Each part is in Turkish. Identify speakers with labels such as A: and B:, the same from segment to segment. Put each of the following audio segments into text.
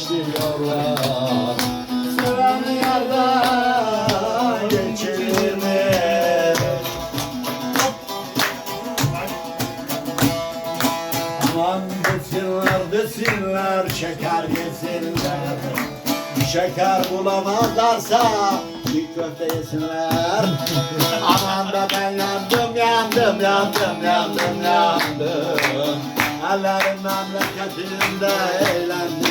A: geçti yollar. Sıram yarda geçilir mi? Aman desinler desinler şeker yesinler. Şeker bulamazlarsa bir köfte yesinler. Aman da ben yandım yandım yandım yandım yandım. Ellerim memleketimde eğlendim.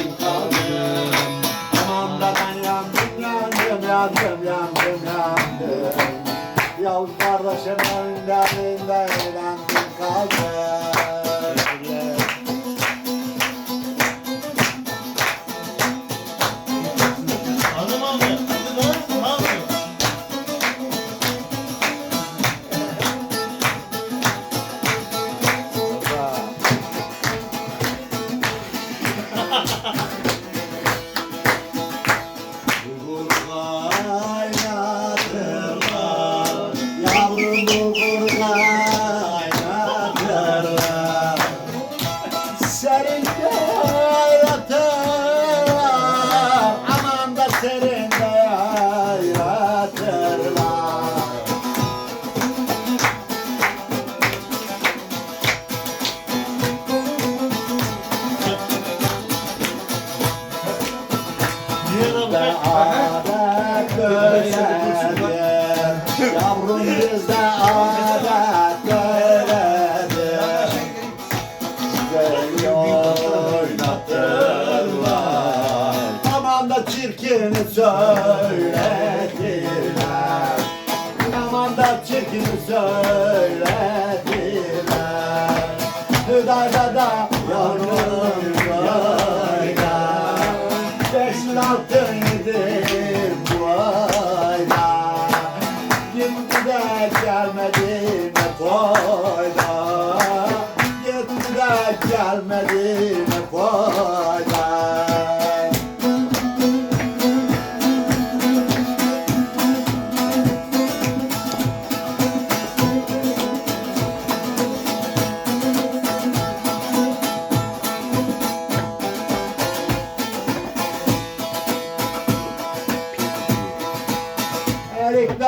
A: Çirkini söyletirler Aman da çirkini söyletirler Hüdayda da yavrum gelmedi ne fayda. Gitti de gelmedi ne fayda. Erik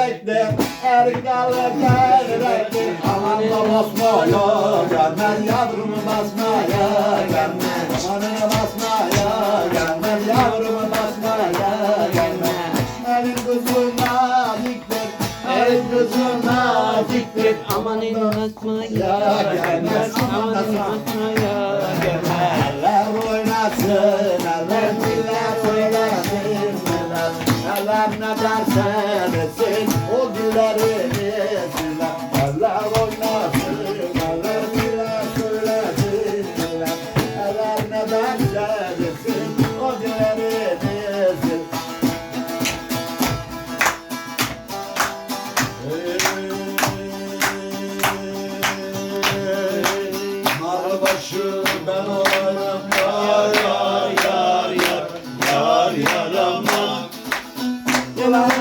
A: gevrektir, erik dalı gevrektir Aman da basmaya gelmez yavrumu basmaya gelmez Amanını basmaya gelmez yavrumu basmaya Elin kızı naziktir, elin kızı naziktir
B: Amanın basmaya gelmez, amanın basmaya gelmez.
A: Eller oynasın, eller diller oynasın eller ne derse yar yar yar yar yar yar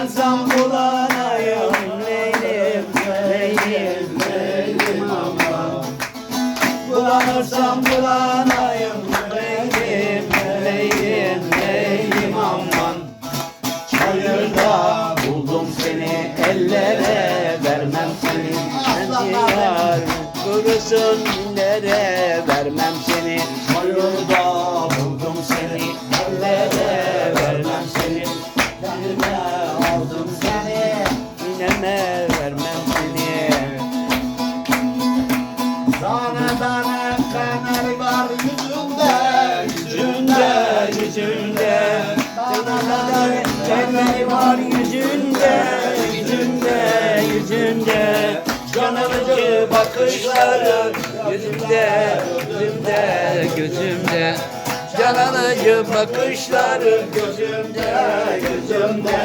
B: yar kurusun dillere vermem seni.
A: Çayırda buldum seni. Ellere vermem seni. Kendime aldım seni.
B: Nineme vermem seni.
A: Tane tane kanarı var yüzünde Yüzünde
B: yüzünde. Tane tenleri var yüzünde Yüzünde, Canımcı bakışları Yüzümde, yüzümde, gözümde. Can alıcı bakışları
A: Gözümde, gözümde,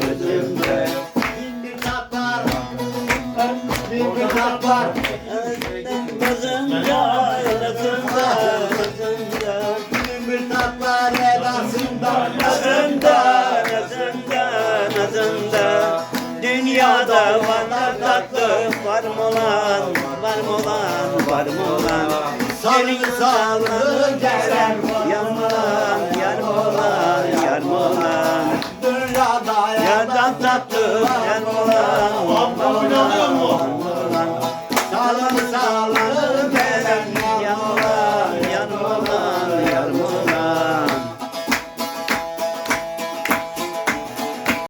A: gözümde. Bin bir tat var Bin bir tat var var
B: molan, var molan, var molan.
A: Gelin sağlığı gelen
B: yanmalan, yar molan, yar molan.
A: Dünyada
B: yerden tatlı yan molan, var molan, var molan. Sağlığı sağlığı